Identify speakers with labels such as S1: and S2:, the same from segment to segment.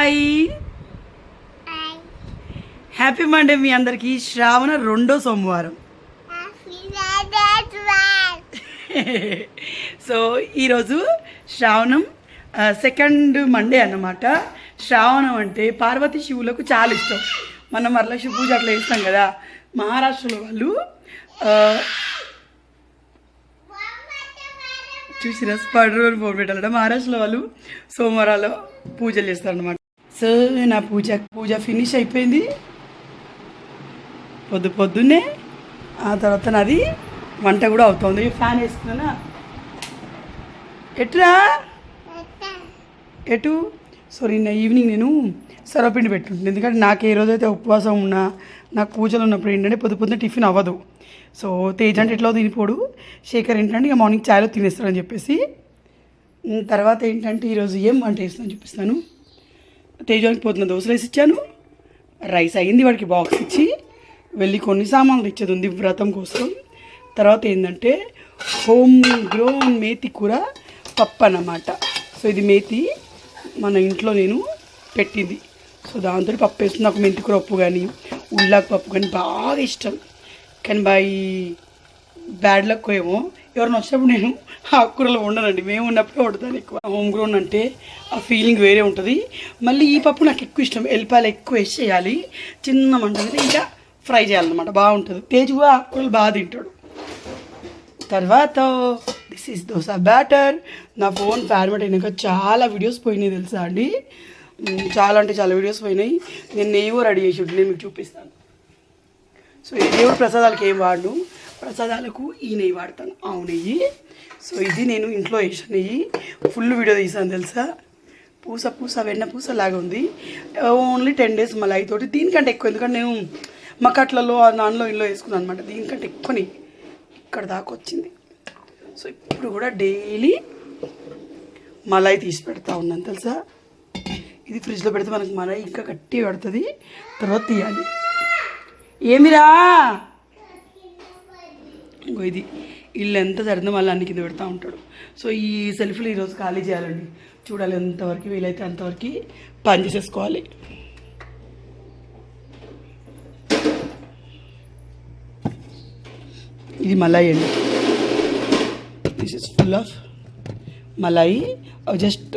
S1: Hi. Happy Monday మీ అందరికీ. శ్రావణ రెండో సోమవారం. సో ఈరోజు శ్రావణం సెకండ్ మండే అన్నమాట. శ్రావణం అంటే పార్వతి శివులకు చాలా ఇష్టం. మనం వరలక్ష్మి పూజ అట్లా చేస్తాం కదా. మహారాష్ట్రలో వాళ్ళు చూసి రసపాడు ఫోన్ పెట్టాలట. మహారాష్ట్రలో వాళ్ళు సోమవారాలు పూజలు చేస్తారనమాట సో నా పూజ పూజ ఫినిష్ అయిపోయింది పొద్దు పొద్దున్నే ఆ తర్వాత నాది వంట కూడా అవుతుంది. ఫ్యాన్ వేసుకున్నా. ఎట్రా? ఎటు? సో నిన్న ఈవినింగ్ నేను సర్వపిండి పెట్టుంటాను ఎందుకంటే నాకు ఏ రోజైతే ఉపవాసం ఉన్నా నాకు పూజలు ఉన్నప్పుడు ఏంటంటే పొద్దు పొద్దున్న టిఫిన్ అవ్వదు. సో తేజ్ అంటే ఎట్లా తినిపోడు. శేఖర్ ఏంటంటే ఇక మార్నింగ్ చాయ్లో తినేస్తాడని చెప్పేసి. తర్వాత ఏంటంటే ఈరోజు ఏం వంట వేస్తానని చూపిస్తాను తేజానికి పోతున్న దోశలు వేసి ఇచ్చాను రైస్ అయింది వాడికి బాక్స్ ఇచ్చి వెళ్ళి కొన్ని సామాన్లు ఇచ్చేది ఉంది వ్రతం కోసం. తర్వాత ఏంటంటే హోమ్ గ్రోన్ మేతి కూర పప్పు అన్నమాట సో ఇది మేతి మన ఇంట్లో నేను పెట్టింది. సో దాంతో పప్పు వేస్తుంది. నాకు మెంతి కూర పప్పు కానీ ఉల్లాకు పప్పు కానీ బాగా ఇష్టం. కానీ బై బ్యాడ్ లక్ ఏమో ఎవరైనా వచ్చినప్పుడు నేను ఆకుకూరలో ఉండనండి మేము ఉన్నప్పుడే వండుతాను ఎక్కువ. హోమ్ గ్రోన్ అంటే ఆ ఫీలింగ్ వేరే ఉంటుంది. మళ్ళీ ఈ పప్పు నాకు ఎక్కువ ఇష్టం. ఎల్లిపాయలు ఎక్కువ వేసి చేయాలి. చిన్న మంట మీద ఇంకా ఫ్రై చేయాలన్నమాట. బాగుంటుంది. తేజ్ కూడా ఆకుకూరలు బాగా తింటాడు. తర్వాత దిస్ ఈస్ దోశ బ్యాటర్ నా ఫోన్ ఫార్మేట్ అయినాక చాలా వీడియోస్ పోయినాయి తెలుసా అండి? చాలా అంటే చాలా వీడియోస్ పోయినాయి. నేను నెయ్యి రెడీ చేసి నేను మీకు చూపిస్తాను. సో ఈ ప్రసాదాలకి ప్రసాదాలకు ఏం వాడు ప్రసాదాలకు ఈ నెయ్యి వాడతాను. ఆవు నెయ్యి సో ఇది నేను ఇంట్లో వేసిన నెయ్యి ఫుల్ వీడియో తీసాను తెలుసా? పూస పూస వెన్న పూస లాగా ఉంది. ఓన్లీ టెన్ డేస్ మళ్ళీ తోటి. దీనికంటే ఎక్కువ ఎందుకంటే నేను మక్కట్లలో నాన్నలో ఇంట్లో వేసుకున్నాను అనమాట దీనికంటే ఎక్కువ ఇక్కడ దాకా వచ్చింది. సో ఇప్పుడు కూడా డైలీ మలాయి తీసి పెడతా ఉన్నాను తెలుసా? ఇది ఫ్రిడ్జ్లో పెడితే మనకు మలాయి ఇంకా గట్టి పడుతుంది. తర్వాత తీయాలి. ఏమిరా? ఇంకో ఇది ఇల్లు ఎంత సరిదో మళ్ళీ అన్ని కింద పెడతా ఉంటాడు. సో ఈ సెల్ఫ్లు ఈరోజు ఖాళీ చేయాలండి. చూడాలి ఎంతవరకు వీలైతే అంతవరకు పని చేసేసుకోవాలి. ఇది మలాయి అండి. This is full of malai just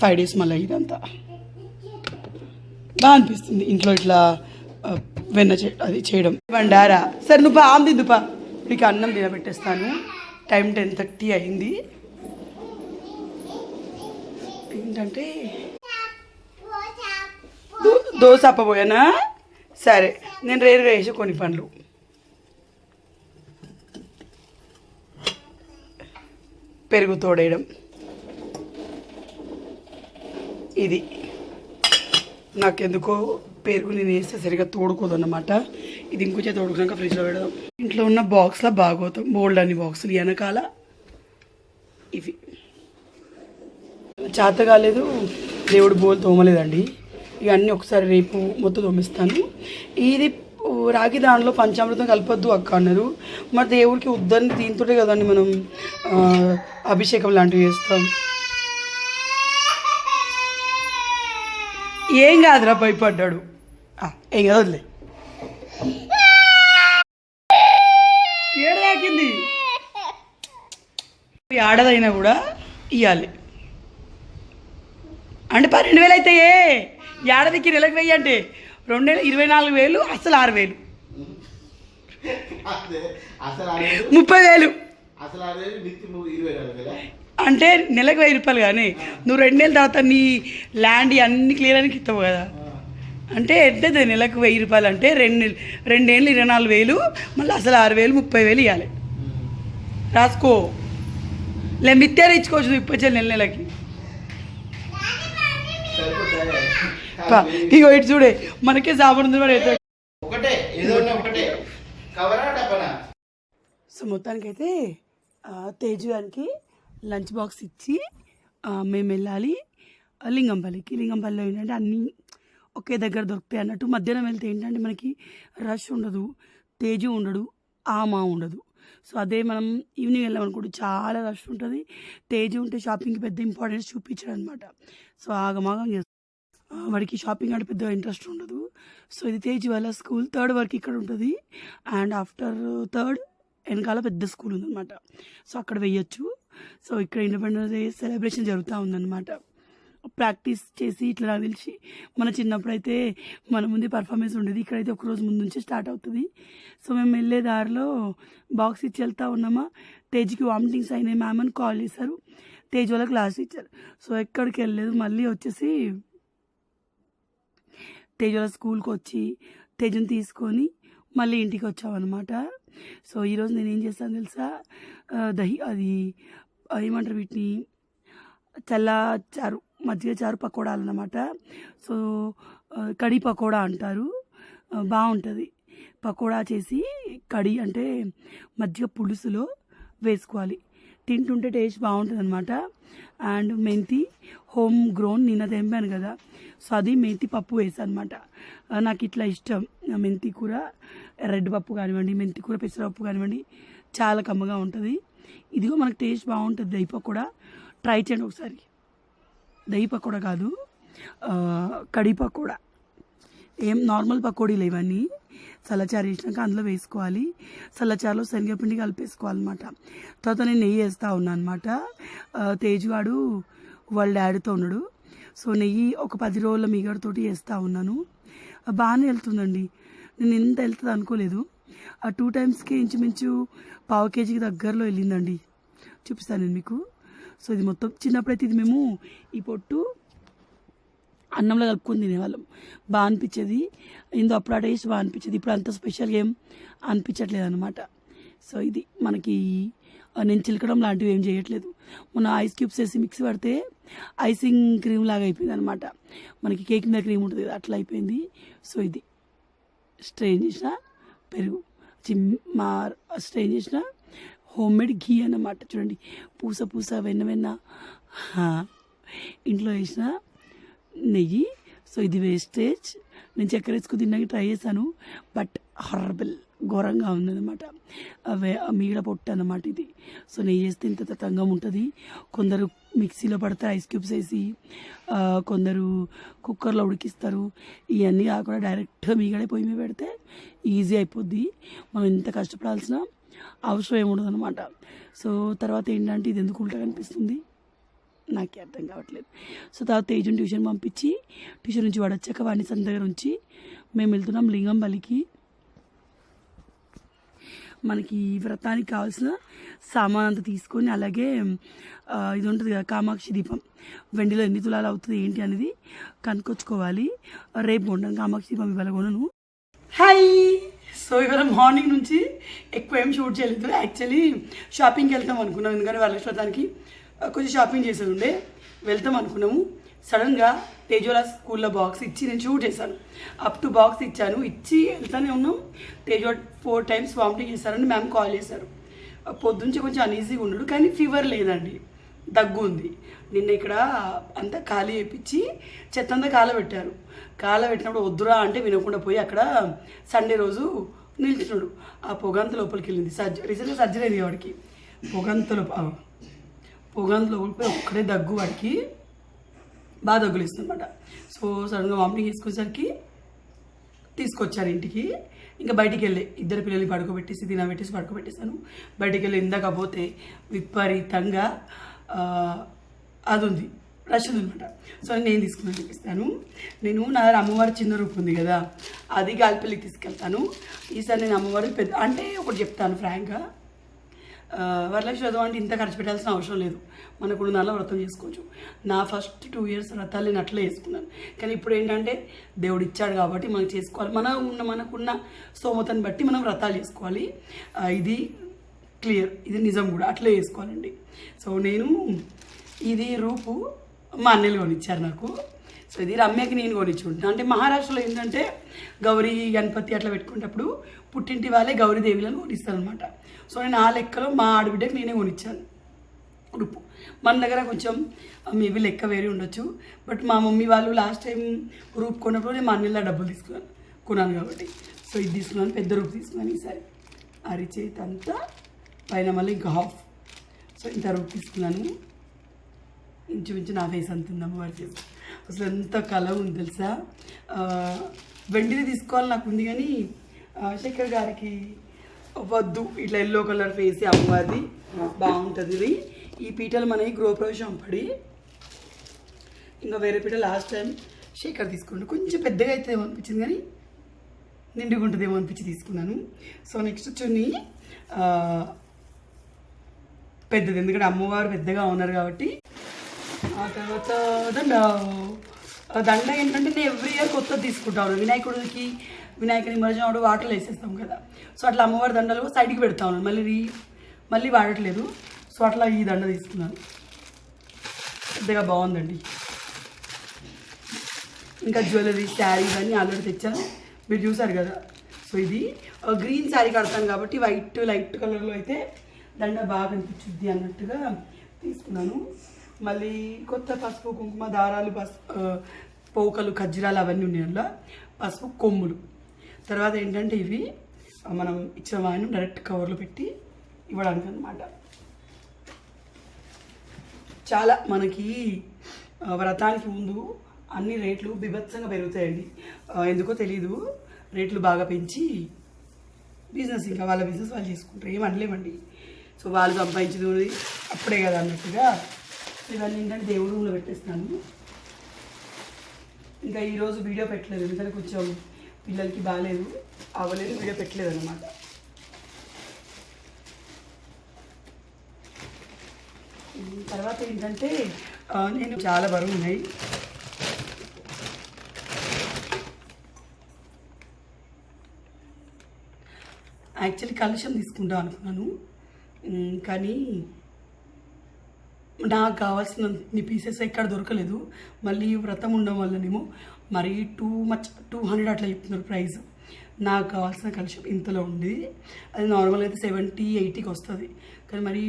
S1: five days malai ఇదంతా. బాగా అనిపిస్తుంది ఇంట్లో ఇట్లా వెన్న చే అది చేయడం. వండారా సరే నువ్వు పా ఆమె దిద్దుపా నీకు అన్నం తినబెట్టేస్తాను. టైం టెన్ థర్టీ అయింది. ఏంటంటే? దో- దోశ అప్పబోయానా? సరే నేను రేరు వేసి కొన్ని పనులు. పెరుగు తోడేయడం. ఇది. నాకెందుకో పెరుగు నేను వేస్తే సరిగా తోడుకోదు ఇది ఇది ఇంకొంచెం తోడుకున్నాక ఫ్రిడ్జ్లో పెడదాం. ఇంట్లో ఉన్న బాక్స్లో బాగోతాం. బోల్డ్ అన్ని బాక్సులు వెనకాల ఇవి. చేత కాలేదు. దేవుడు బోల్ తోమలేదండి. ఇవన్నీ ఒకసారి రేపు మొత్తం తోమిస్తాను. ఇది రాగి దానిలో పంచామృతం కలపద్దు అక్క అన్నారు. మరి దేవుడికి వద్దని దీంతోటే కదండి మనం అభిషేకం లాంటివి చేస్తాం. ఏం కాదురా భయపడ్డాడు. ఏం కాదు వదిలే ఏడ తాకింది ఈ ఆడదైనా కూడా ఇవ్వాలి అంటే పన్నెండు వేలు అవుతాయే ఏడాదికి నెలకు వెయ్యి అంటే రెండు నెలలు ఇరవై నాలుగు వేలు అసలు ఆరు వేలు. ముప్పై వేలు.
S2: వేల
S1: అంటే నెలకు వెయ్యి రూపాయలు కానీ నువ్వు రెండు నెలల తర్వాత నీ ల్యాండ్ అన్ని క్లియర్ అని ఇస్తావు కదా. అంటే ఎంత నెలకు వెయ్యి రూపాయలు అంటే రెండు రెండేళ్ళు ఇరవై నాలుగు వేలు మళ్ళీ అసలు ఆరు వేలు ముప్పై వేలు ఇవ్వాలి రాసుకో. లే మిత్యారు ఇచ్చుకోవచ్చు నువ్వు ఇప్పచ్చే నెల నెలకి. ఇగో ఇటు చూడే మనకే సాబుడు ఉంది మరి సో మొత్తానికైతే ఆ, తేజు గారికి లంచ్ బాక్స్ ఇచ్చి మేము వెళ్ళాలి. లింగంపల్లికి. లింగంపల్లిలో ఏంటంటే అన్నీ ఒకే దగ్గర దొరుకుతాయి అన్నట్టు. మధ్యాహ్నం వెళ్తే ఏంటంటే మనకి రష్ ఉండదు తేజు ఉండడు ఆమా ఉండదు. సో అదే మనం ఈవినింగ్ వెళ్ళామనుకోండి చాలా రష్ ఉంటుంది. తేజ్ ఉంటే షాపింగ్కి పెద్ద ఇంపార్టెన్స్ చూపించాడు అనమాట సో ఆగమాగం చేస్తాం. వాడికి షాపింగ్ అంటే పెద్ద ఇంట్రెస్ట్ ఉండదు. సో ఇది తేజ్ వాళ్ళ స్కూల్ థర్డ్ వరకు ఇక్కడ ఉంటుంది. అండ్ ఆఫ్టర్ థర్డ్ వెనకాల పెద్ద స్కూల్ ఉందన్నమాట సో అక్కడ వెయ్యొచ్చు. సో ఇక్కడ ఇండిపెండెన్స్ డే సెలబ్రేషన్ జరుగుతూ ఉందన్నమాట ప్రాక్టీస్ చేసి ఇట్లా నాకు తెలిసి మన చిన్నప్పుడు అయితే మన ముందే పర్ఫార్మెన్స్ ఉండేది. ఇక్కడైతే ఒక రోజు ముందు నుంచి స్టార్ట్ అవుతుంది. సో మేము వెళ్ళే దారిలో బాక్స్ ఇచ్చి వెళ్తా ఉన్నామా? తేజ్కి వామిటింగ్స్ అయినాయి మ్యామ్ అని కాల్ చేశారు. తేజ్ వాళ్ళ క్లాస్ ఇచ్చారు. సో ఎక్కడికి వెళ్ళలేదు. మళ్ళీ వచ్చేసి తేజ్ వాళ్ళ స్కూల్కి వచ్చి తేజ్ని తీసుకొని మళ్ళీ ఇంటికి వచ్చామన్నమాట. సో ఈరోజు నేను ఏం చేస్తాను తెలుసా దహి అది ఏమంటారు వీటిని? చల్ల మజ్జిగ చారు పకోడాలు అనమాట సో కడి పకోడా అంటారు. బాగుంటుంది పకోడా చేసి కడి అంటే మజ్జిగ పులుసులో వేసుకోవాలి. తింటుంటే టేస్ట్ బాగుంటుంది అనమాట అండ్ మెంతి హోమ్ గ్రోన్ నిన్న తెంపాను కదా. సో అది మెంతి పప్పు వేసాను అనమాట నాకు ఇట్లా ఇష్టం. మెంతి కూర రెడ్ పప్పు కానివ్వండి మెంతి కూర పెసరపప్పు కానివ్వండి చాలా కమ్మగా ఉంటుంది. ఇదిగో మనకు టేస్ట్ బాగుంటుంది దహి పకోడా. ట్రై చేయండి ఒకసారి. దహి పకోడా కాదు ఆ, కడి పకోడా. ఏం నార్మల్ పకోడీలు ఇవన్నీ చల్లచారు వేసినాక అందులో వేసుకోవాలి. చల్లచారులో శనగపిండి కలిపేసుకోవాలన్నమాట. తర్వాత నేను నెయ్యి వేస్తూ ఉన్నాను అనమాట తేజుగాడు వాళ్ళ డాడీతో ఉన్నాడు. సో నెయ్యి ఒక పది రోజుల మిగడతోటి వేస్తూ ఉన్నాను. బాగానే వెళ్తుందండి. నేను ఎంత వెళ్తుంది అనుకోలేదు. ఆ టూ టైమ్స్కి ఇంచుమించు పావు కేజీకి దగ్గరలో వెళ్ళిందండి. చూపిస్తాను నేను మీకు. సో ఇది మొత్తం చిన్నప్పుడైతే ఇది మేము ఈ పొట్టు అన్నంలో కలుపుకొని తినేవాళ్ళం. బాగా అనిపించేది. ఇందో అప్పుడు ఆ టేస్ట్ బాగా అనిపించేది. ఇప్పుడు అంత స్పెషల్గా ఏం అనిపించట్లేదు అనమాట సో ఇది మనకి నేను చిలకడం లాంటివి ఏం చేయట్లేదు. మొన్న ఐస్ క్యూబ్స్ వేసి మిక్స్ పడితే ఐసింగ్ క్రీమ్ లాగా అయిపోయింది అనమాట మనకి కేక్ మీద క్రీమ్ ఉంటుంది కదా అట్లా అయిపోయింది. సో ఇది. స్ట్రెయిన్ చేసిన పెరుగు. చిమ్ మా స్ట్రెయిన్ చేసిన హోమ్మేడ్ ఘీ అన్నమాట. చూడండి పూస పూస వెన్న వెన్న. ఇంట్లో వేసిన నెయ్యి. సో ఇది వేస్టేజ్ నేను చక్కెర వేసుకుని తిన్నాక ట్రై చేశాను. బట్ హర్బల్ ఘోరంగా ఉందన్నమాట. అవే మీగడ పొట్టు అన్నమాట ఇది. సో నెయ్యి వేస్తే ఇంత తతంగం ఉంటుంది. కొందరు మిక్సీలో పడతారు ఐస్ క్యూబ్స్ వేసి కొందరు కుక్కర్లో ఉడికిస్తారు. ఇవన్నీ కాకుండా డైరెక్ట్గా మీగడే పొయ్యి మీద పెడితే ఈజీ అయిపోద్ది. మనం ఎంత కష్టపడాల్సిన అవసరం ఏముండదు అనమాట సో తర్వాత ఏంటంటే ఇది ఎందుకు ఉల్టా కనిపిస్తుంది? నాకే అర్థం కావట్లేదు. సో తర్వాత తేజుని ట్యూషన్ పంపించి ట్యూషన్ నుంచి వాడు వచ్చాక వాడిని సంత దగ్గర ఉంచి మేము వెళ్తున్నాం లింగంబలికి మనకి ఈ వ్రతానికి కావాల్సిన సామాన్ అంతా తీసుకొని అలాగే ఇది ఉంటుంది కదా కామాక్షి దీపం. వెండిలో ఎన్ని తులాలు అవుతుంది ఏంటి అనేది కనుక్కొచ్చుకోవాలి. రేపు కొంటాను కామాక్షి దీపం ఇవాళ కొనను. హాయ్! సో ఇవాళ మార్నింగ్ నుంచి ఎక్కువ ఏం షూట్ చేయలేదు. యాక్చువల్లీ షాపింగ్కి వెళ్తాం అనుకున్నాం. ఎందుకంటే వాళ్ళ కొంచెం షాపింగ్ చేసేది ఉండే. వెళ్తాం అనుకున్నాము. సడన్గా తేజోలా స్కూల్లో బాక్స్ ఇచ్చి నేను షూట్ చేశాను. అప్ టు బాక్స్ ఇచ్చాను. ఇచ్చి వెళ్తానే ఉన్నాం. తేజో ఫోర్ టైమ్స్ వామిటింగ్ చేశారని మ్యామ్ కాల్ చేశారు. పొద్దుంచి కొంచెం అన్ఈజీగా ఉండడు కానీ ఫీవర్ లేదండి. దగ్గు ఉంది. నిన్న ఇక్కడ అంతా ఖాళీ చేపించి చెత్త అంతా కాళ్ళ కాలబెట్టినప్పుడు వద్దురా అంటే వినకుండా పోయి అక్కడ సండే రోజు నిల్చున్నాడు. ఆ పొగంత లోపలికి వెళ్ళింది. సర్జరీ రీసెంట్గా సర్జరీ అయింది వాడికి. పొగంత లోపల పొగంత లోపలికి పోయి ఒక్కడే దగ్గు వాడికి బాగా దగ్గులు ఇస్తుందన్నమాట సో సడన్గా వామిటింగ్ చేసుకునేసరికి తీసుకొచ్చారు ఇంటికి. ఇంకా బయటికి వెళ్ళి ఇద్దరు పిల్లల్ని పడుకోబెట్టేసి తినబెట్టేసి పడుకోబెట్టేశాను. బయటికి వెళ్ళి ఇందాక పోతే విపరీతంగా అది ఉంది రష్ అనమాట. సో నేను తీసుకున్నాను చూపిస్తాను. నేను నా దగ్గర అమ్మవారి చిన్న రూపు ఉంది కదా అది గాలిపల్లికి తీసుకెళ్తాను. ఈసారి నేను అమ్మవారి పెద్ద అంటే ఒకటి చెప్తాను ఫ్రాంక్గా. వరలక్ష్మి వ్రతం అంటే ఇంత ఖర్చు పెట్టాల్సిన అవసరం లేదు. మనకు నాలో వ్రతం చేసుకోవచ్చు. నా ఫస్ట్ టూ ఇయర్స్ వ్రతాలు నేను అట్లే చేసుకున్నాను. కానీ ఇప్పుడు ఏంటంటే దేవుడు ఇచ్చాడు కాబట్టి మనం చేసుకోవాలి. మన ఉన్న మనకున్న స్తోమతని బట్టి మనం వ్రతాలు చేసుకోవాలి. ఇది క్లియర్. ఇది నిజం కూడా. అట్లే చేసుకోవాలండి. సో నేను ఇది రూపు మా అన్నయ్యలు కొనిచ్చారు నాకు. సో ఇది రమ్యకి నేను కొనిచ్చుకుంటాను అంటే మహారాష్ట్రలో ఏంటంటే గౌరీ గణపతి అట్లా పెట్టుకునేటప్పుడు పుట్టింటి వాళ్ళే గౌరీదేవిలను కొనిస్తారు అనమాట సో నేను ఆ లెక్కలో మా ఆడబిడ్డకి నేనే కొనిచ్చాను. ఉడుపు మన దగ్గర కొంచెం మేబీ లెక్క వేరే ఉండొచ్చు. బట్ మా మమ్మీ వాళ్ళు లాస్ట్ టైం రూప్ కొన్నప్పుడు నేను మా అన్నయ్యల డబ్బులు తీసుకున్నాను కొన్నాను కాబట్టి. సో ఇది తీసుకున్నాను పెద్ద రూప్ తీసుకున్నాను ఈసారి. అరిచేతి అంతా పైన మళ్ళీ ఇంకా హాఫ్. సో ఇంత రూప్ తీసుకున్నాను. ఇంచుమించు నా ఫేస్ అంత ఉంది ఫేస్ అసలు ఎంత కళ ఉంది తెలుసా? వెండిది తీసుకోవాలి నాకు ఉంది కానీ శేఖర్ గారికి వద్దు. ఇట్లా ఎల్లో కలర్ ఫేస్ అమ్మవారిది బాగుంటుంది ఇది. ఈ పీటలు మనకి గృహప్రవేశం పడి ఇంకా వేరే పీట లాస్ట్ టైం శేఖర్ తీసుకుంటు కొంచెం పెద్దగా అయితే అనిపించింది కానీ నిండుగా ఉంటుందేమో అనిపించి తీసుకున్నాను. సో నెక్స్ట్ చున్నీ పెద్దది. ఎందుకంటే అమ్మవారు పెద్దగా ఉన్నారు కాబట్టి ఆ తర్వాత దండ ఆ దండ ఏంటంటే నేను ఎవ్రీ ఇయర్ కొత్తది తీసుకుంటాను. వినాయకుడికి వినాయక నిమజ్జనం వాటర్లో వేసేస్తాం కదా. సో అట్లా అమ్మవారి దండలు సైడ్కి పెడతా ఉన్నాను మళ్ళీ రీ మళ్ళీ వాడట్లేదు. సో అట్లా ఈ దండ తీసుకున్నాను. పెద్దగా బాగుందండి. ఇంకా జ్యువెలరీ శారీ ఇవన్నీ ఆల్రెడీ తెచ్చాను. మీరు చూసారు కదా. సో ఇది గ్రీన్ శారీ కడతాను కాబట్టి వైట్ లైట్ కలర్లో అయితే దండ బాగా అనిపించుద్ది అన్నట్టుగా తీసుకున్నాను. మళ్ళీ కొత్త పసుపు కుంకుమ దారాలు పసుపు పోకలు ఖజ్జరాలు అవన్నీ ఉన్నాయి అందులో. పసుపు కొమ్ములు. తర్వాత ఏంటంటే ఇవి మనం ఇచ్చిన వాయిని డైరెక్ట్ కవర్లో పెట్టి ఇవ్వడానికి అనమాట చాలా మనకి వ్రతానికి ముందు అన్ని రేట్లు బిభత్సంగా పెరుగుతాయండి. ఎందుకో తెలీదు. రేట్లు బాగా పెంచి బిజినెస్ ఇంకా వాళ్ళ బిజినెస్ వాళ్ళు చేసుకుంటారు. ఏం అనలేమండి. సో వాళ్ళు సంపాదించింది అప్పుడే కదా అన్నట్టుగా ఇవన్నీ ఏంటంటే దేవుడు రూమ్లో పెట్టేస్తున్నాను ఇంకా ఈరోజు వీడియో పెట్టలేదు. ఎందుకంటే కొంచెం పిల్లలకి బాగాలేదు అవ్వలేదు వీడియో పెట్టలేదు అనమాట తర్వాత ఏంటంటే నేను చాలా బరువు ఉన్నాయి. యాక్చువల్లీ కలుషం తీసుకుందాం అనుకున్నాను. కానీ నాకు కావాల్సిన పీసెస్ ఎక్కడ దొరకలేదు. మళ్ళీ వ్రతం ఉండడం వల్లనేమో మరి టూ మచ్ టూ హండ్రెడ్ అట్లా చెప్తున్నారు ప్రైస్ నాకు కావాల్సిన కలుషం ఇంతలో ఉంది. అది నార్మల్గా అయితే సెవెంటీ ఎయిటీకి వస్తుంది. కానీ మరి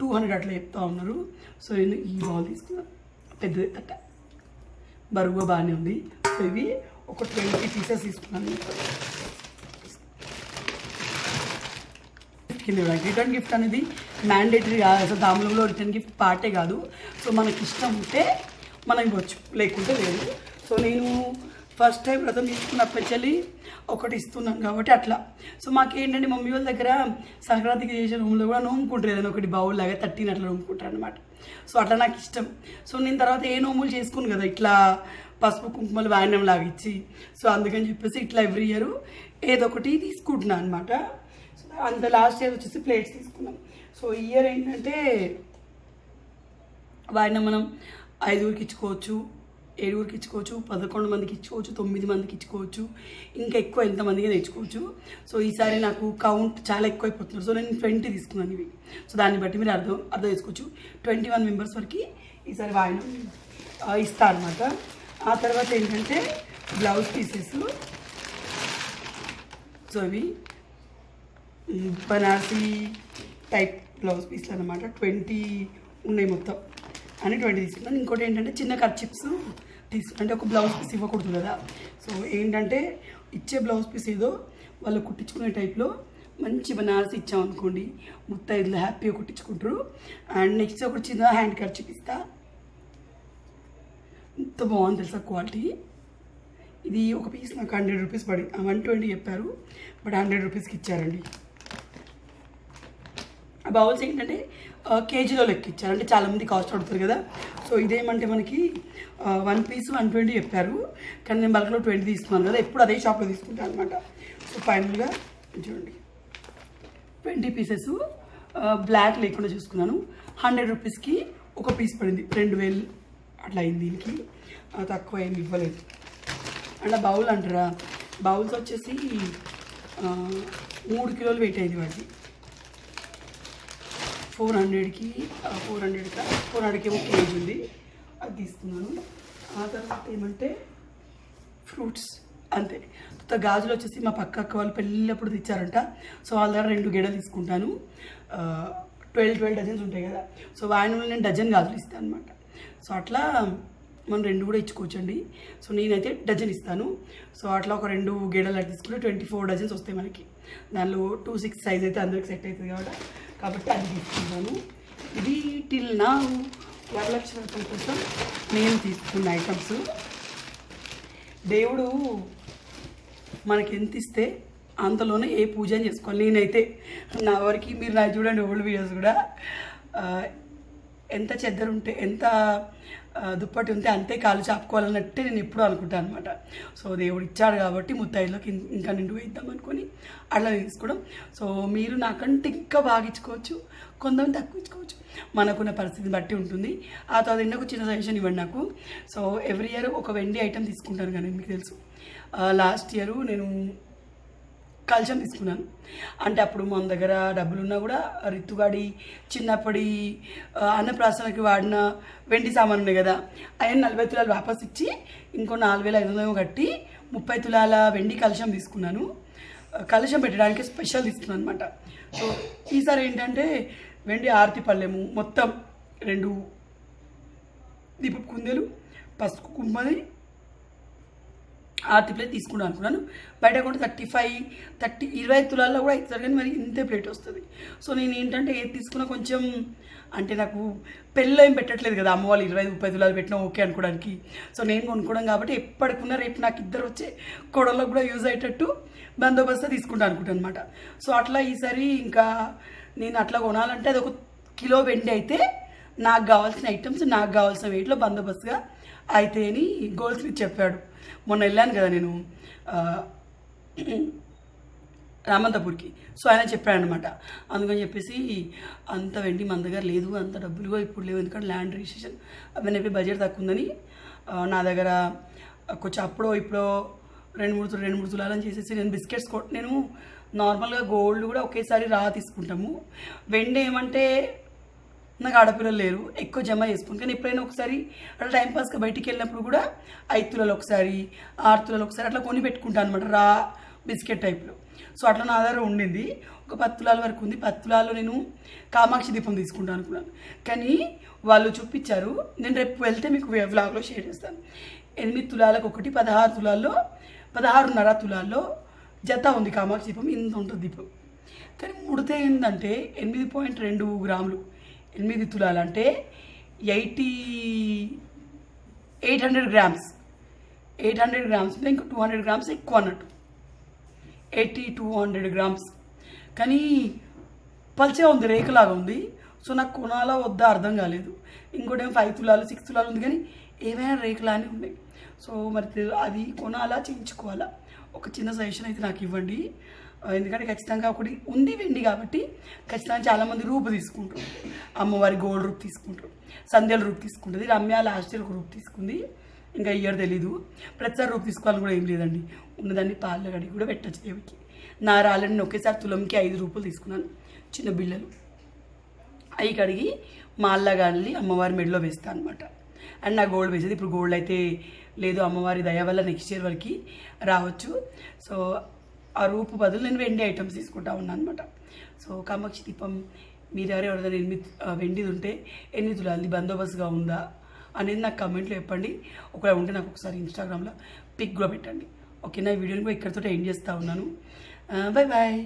S1: టూ హండ్రెడ్ అట్లా చెప్తా ఉన్నారు. సో నేను ఈ బాల్ తీసుకున్నాను పెద్దది తట్ట బరువుగా బాగానే ఉంది. సో ఇవి ఒక ట్వంటీ పీసెస్ తీసుకున్నాను. కింద ఇవ్వడానికి రిటర్న్ గిఫ్ట్ అనేది మ్యాండేటరీ కాదు అసలు దాములలో రిటర్న్ గిఫ్ట్ పార్టే కాదు. సో మనకి ఇష్టం ఉంటే మనం ఇవ్వచ్చు లేకుంటే లేదు. సో నేను ఫస్ట్ టైం వ్రతం తీసుకున్నప్పటికెళ్ళి ఒకటి ఇస్తున్నాను కాబట్టి అట్లా. సో మాకేంటంటే మమ్మీ వాళ్ళ దగ్గర సంక్రాంతికి చేసే రూమ్లో కూడా నోముకుంటారు ఏదైనా ఒకటి బౌల్ లాగా తట్టిన అట్లా నోముకుంటారు అనమాట సో అట్లా నాకు ఇష్టం. సో నేను తర్వాత ఏ నోములు చేసుకుని కదా ఇట్లా పసుపు కుంకుమలు వాయనం లాగా ఇచ్చి సో అందుకని చెప్పేసి ఇట్లా ఎవ్రీ ఇయర్ ఏదో ఒకటి తీసుకుంటున్నాను అనమాట అంత లాస్ట్ ఇయర్ వచ్చేసి ప్లేట్స్ తీసుకున్నాం. సో ఇయర్ ఏంటంటే వాడిని మనం ఐదుగురికి ఇచ్చుకోవచ్చు ఏడుగురికి ఇచ్చుకోవచ్చు పదకొండు మందికి ఇచ్చుకోవచ్చు తొమ్మిది మందికి ఇచ్చుకోవచ్చు ఇంకా ఎక్కువ ఎంతమందికి తెచ్చుకోవచ్చు సో ఈసారి నాకు కౌంట్ చాలా ఎక్కువ అయిపోతున్నారు సో నేను ట్వంటీ తీసుకున్నాను ఇవి. సో దాన్ని బట్టి మీరు అర్థం అర్థం చేసుకోవచ్చు. ట్వంటీ వన్ మెంబర్స్ వరకు ఈసారి వాయిన ఇస్తారు ఇస్తా అనమాట ఆ తర్వాత ఏంటంటే బ్లౌజ్ పీసెస్ సో ఇవి బనారసి టైప్ బ్లౌజ్ పీస్లు అనమాట ట్వంటీ ఉన్నాయి మొత్తం. అని ట్వంటీ తీసుకున్నాను. ఇంకోటి ఏంటంటే చిన్న కర్చిప్స్ తీసుకున్నాను. అంటే ఒక బ్లౌజ్ పీస్ ఇవ్వకూడదు కదా. సో ఏంటంటే ఇచ్చే బ్లౌజ్ పీస్ ఏదో వాళ్ళు కుట్టించుకునే టైప్లో మంచి బనారసి ఇచ్చామనుకోండి ముత్తైదులు హ్యాపీగా కుట్టించుకుంటారు. అండ్ నెక్స్ట్ ఒకటి చిన్న హ్యాండ్ ఖర్చిప్ ఇస్తా. ఎంత బాగుంది తెలుసా క్వాలిటీ. ఇది ఒక పీస్ నాకు హండ్రెడ్ రూపీస్ పడి వన్ ట్వంటీ చెప్పారు. బట్ హండ్రెడ్ రూపీస్కి ఇచ్చారండి. ఆ బౌల్స్ ఏంటంటే కేజీలో లెక్కించారు అంటే చాలామంది కాస్ట్ పడుతుంది కదా. సో ఇదేమంటే మనకి వన్ పీస్ వన్ ట్వంటీ చెప్పారు. కానీ నేను బల్క్లో ట్వంటీ తీసుకున్నాను కదా. ఎప్పుడు అదే షాప్లో తీసుకుంటాను అనమాట సో ఫైనల్గా చూడండి. ట్వంటీ పీసెస్ బ్లాక్ లేకుండా చూసుకున్నాను. హండ్రెడ్ రూపీస్కి ఒక పీస్ పడింది. రెండు వేలు అట్లా అయింది దీనికి. తక్కువ ఏమి ఇవ్వలేదు. అండ్ బౌల్ అంటారా? బౌల్స్ వచ్చేసి మూడు కిలోలు వెయిట్ అయింది వాటికి. ఫోర్ హండ్రెడ్కి ఫోర్ హండ్రెడ్ ఫోర్ హండ్రెడ్కి ఏమో కేజీ ఉంది. అది తీసుకున్నాను. ఆ తర్వాత ఏమంటే ఫ్రూట్స్ అంతే. తర్వాత గాజులు వచ్చేసి మా పక్క అక్క వాళ్ళు పెళ్ళప్పుడు తెచ్చారంట. సో వాళ్ళ దగ్గర రెండు గెడలు తీసుకుంటాను. ట్వెల్వ్ ట్వెల్వ్ డజన్స్ ఉంటాయి కదా. సో వాయిన నేను డజన్ గాజులు ఇస్తాను అనమాట సో అట్లా మనం రెండు కూడా ఇచ్చుకోవచ్చండి. సో నేనైతే డజన్ ఇస్తాను. సో అట్లా ఒక రెండు గేడలు అట్లా తీసుకుంటే ట్వంటీ ఫోర్ డజన్స్ వస్తాయి మనకి. దానిలో టూ సిక్స్ సైజ్ అయితే అందరికి సెట్ అవుతుంది కాబట్టి. కాబట్టి అది తీసుకుంటాను ఇది టిల్ నా వరలక్ష్మి వ్రతం కోసం నేను తీసుకున్న ఐటమ్స్ దేవుడు మనకి ఎంత ఇస్తే అంతలోనే ఏ పూజ చేసుకోవాలి. నేనైతే నా వరకు మీరు నాకు చూడండి ఓల్డ్ వీడియోస్ కూడా. ఎంత చెద్దరుంటే ఎంత దుప్పటి ఉంటే అంతే కాలు చాపుకోవాలన్నట్టే నేను ఎప్పుడూ అనుకుంటాను అనమాట సో దేవుడు ఇచ్చాడు కాబట్టి ముత్తైదులోకి ఇంకా నిండు వేద్దాం అనుకొని అట్లా తీసుకోవడం. సో మీరు నాకంటే ఇంకా బాగా ఇచ్చుకోవచ్చు కొంతమంది తక్కువ ఇచ్చుకోవచ్చు. మనకున్న పరిస్థితిని బట్టి ఉంటుంది. ఆ తర్వాత ఇంకొక చిన్న సజెషన్ ఇవ్వండి నాకు. సో ఎవ్రీ ఇయర్ ఒక వెండి ఐటెం తీసుకుంటాను కానీ మీకు తెలుసు. లాస్ట్ ఇయర్ నేను కలశం తీసుకున్నాను. అంటే అప్పుడు మన దగ్గర డబ్బులు ఉన్నా కూడా రిత్తుగాడి చిన్నప్పటి అన్నప్రాసనకి వాడిన వెండి సామాన్ ఉన్నాయి కదా. ఆయన నలభై తులాలు వాపస్ ఇచ్చి ఇంకో నాలుగు వేల ఐదు వందలు కట్టి ముప్పై తులాల వెండి కలశం తీసుకున్నాను. ఆ, కలశం పెట్టడానికి స్పెషల్ తీసుకున్నాను అనమాట సో ఈసారి ఏంటంటే వెండి ఆరతి పళ్ళెము మొత్తం రెండు దీపపు కుందేలు పసుపు కుంభది ఆ ప్లేట్ తీసుకుందాం అనుకున్నాను. బయట కూడా థర్టీ ఫైవ్ థర్టీ ఇరవై తులాల్లో కూడా అవుతుంది కానీ మరి ఇంతే ప్లేట్ వస్తుంది. సో నేను ఏంటంటే ఏది తీసుకున్నా కొంచెం అంటే నాకు పెళ్ళి ఏం పెట్టట్లేదు కదా అమ్మ వాళ్ళు ఇరవై ముప్పై తులాలు పెట్టినా ఓకే అనుకోవడానికి. సో నేను కొనుక్కోవడం కాబట్టి ఎప్పటికున్నా రేపు నాకు ఇద్దరు వచ్చే కోడళ్ళకు కూడా యూజ్ అయ్యేటట్టు బందోబస్తు తీసుకుంటాను అనుకుంటాను అనమాట సో అట్లా ఈసారి ఇంకా నేను అట్లా కొనాలంటే అది ఒక కిలో వెండి అయితే నాకు కావాల్సిన ఐటమ్స్ నాకు కావాల్సిన వెయిట్లో బందోబస్తుగా అయితే అని గోల్డ్ స్మిత్ చెప్పాడు. మొన్న వెళ్ళాను కదా నేను రామంతపూర్కి. సో ఆయన చెప్పాడనమాట అందుకని చెప్పేసి అంత వెండి మన దగ్గర లేదు అంత డబ్బులు ఇప్పుడు లేవు ఎందుకంటే ల్యాండ్ రిజిస్ట్రేషన్ అవన్నీ చెప్పి బడ్జెట్ తక్కువ ఉందని నా దగ్గర కొంచెం అప్పుడో ఇప్పుడో రెండు మూడు తులాలు రెండు మూడు తులాలని చేసేసి నేను బిస్కెట్స్ కొ నేను నార్మల్గా గోల్డ్ కూడా ఒకేసారి రా తీసుకుంటాము. వెండి ఏమంటే నాకు ఆడపిల్లలు లేరు ఎక్కువ జమ చేసుకోను. కానీ ఎప్పుడైనా ఒకసారి అట్లా టైంపాస్గా బయటికి వెళ్ళినప్పుడు కూడా ఐదు తులలో ఒకసారి ఆరు తులలో ఒకసారి అట్లా కొని పెట్టుకుంటాను అనమాట రా బిస్కెట్ టైప్లో సో అట్లా నా దగ్గర ఉండింది. ఒక పత్తులాల తులాల వరకు ఉంది. పత్తులాల్లో నేను కామాక్షి దీపం తీసుకుంటాను అనుకున్నాను. కానీ వాళ్ళు చూపించారు. నేను రేపు వెళ్తే మీకు వ్లాగ్లో షేర్ చేస్తాను. ఎనిమిది తులాలకు ఒకటి పదహారు తులాల్లో పదహారున్నర తులాల్లో జత ఉంది కామాక్షి దీపం. ఇంత ఉంటుంది దీపం. కానీ ముడితే ఏంటంటే ఎనిమిది పాయింట్ రెండు గ్రాములు. ఎనిమిది తులాలు అంటే eighty eight hundred grams. Eight hundred grams ఇంకా టూ హండ్రెడ్ గ్రామ్స్ ఎక్కువ అన్నట్టు. Eighty two hundred grams. కానీ పల్చే ఉంది రేకులాగా ఉంది. సో నాకు కొనాలా వద్దా అర్థం కాలేదు. ఇంకోటి ఏమో ఫైవ్ తులాలు సిక్స్ తులాలు ఉంది కానీ ఏమైనా రేకులా అని ఉన్నాయి. సో మరి అది కొనాలా చేయించుకోవాలా? ఒక చిన్న సజెషన్ అయితే నాకు ఇవ్వండి. ఎందుకంటే ఖచ్చితంగా ఒకటి ఉంది వెండి కాబట్టి ఖచ్చితంగా చాలామంది రూపు తీసుకుంటారు. అమ్మవారి గోల్డ్ రూప్ తీసుకుంటారు. సంధ్యల రూప్ తీసుకుంటుంది. రమ్య లాస్ట్ ఇయర్ ఒక రూప్ తీసుకుంది. ఇంకా ఇయర్ తెలీదు. ప్రతిసారి రూపు తీసుకోవాలని కూడా ఏం లేదండి. ఉన్నదాన్ని పాలు కడిగి కూడా పెట్టచ్చు దేవుడికి. నా రాళ్ళని ఒకేసారి తులంకి ఐదు రూపాయలు తీసుకున్నాను. చిన్న బిళ్ళలు. అవి కడిగి మా అమ్మవారి మెడలో వేస్తాను అనమాట అండ్ నా గోల్డ్ వేసేది. ఇప్పుడు గోల్డ్ అయితే లేదు. అమ్మవారి దయ వల్ల నెక్స్ట్ ఇయర్ వరకు రావచ్చు. సో ఆ రూపు బదులు నేను వెండి ఐటమ్స్ తీసుకుంటా ఉన్నాను అనమాట సో కామాక్షి దీపం మీరు ఎవరిదైనా ఎనిమిది వెండిది ఉంటే ఎన్ని తులాది బందోబస్తుగా ఉందా అనేది నాకు కమెంట్లో చెప్పండి. ఒకవేళ ఉంటే నాకు ఒకసారి ఇన్స్టాగ్రామ్లో పిక్ కూడా పెట్టండి. ఓకే నా వీడియోని కూడా ఇక్కడితో ఎండ్ చేస్తూ ఉన్నాను. Bye bye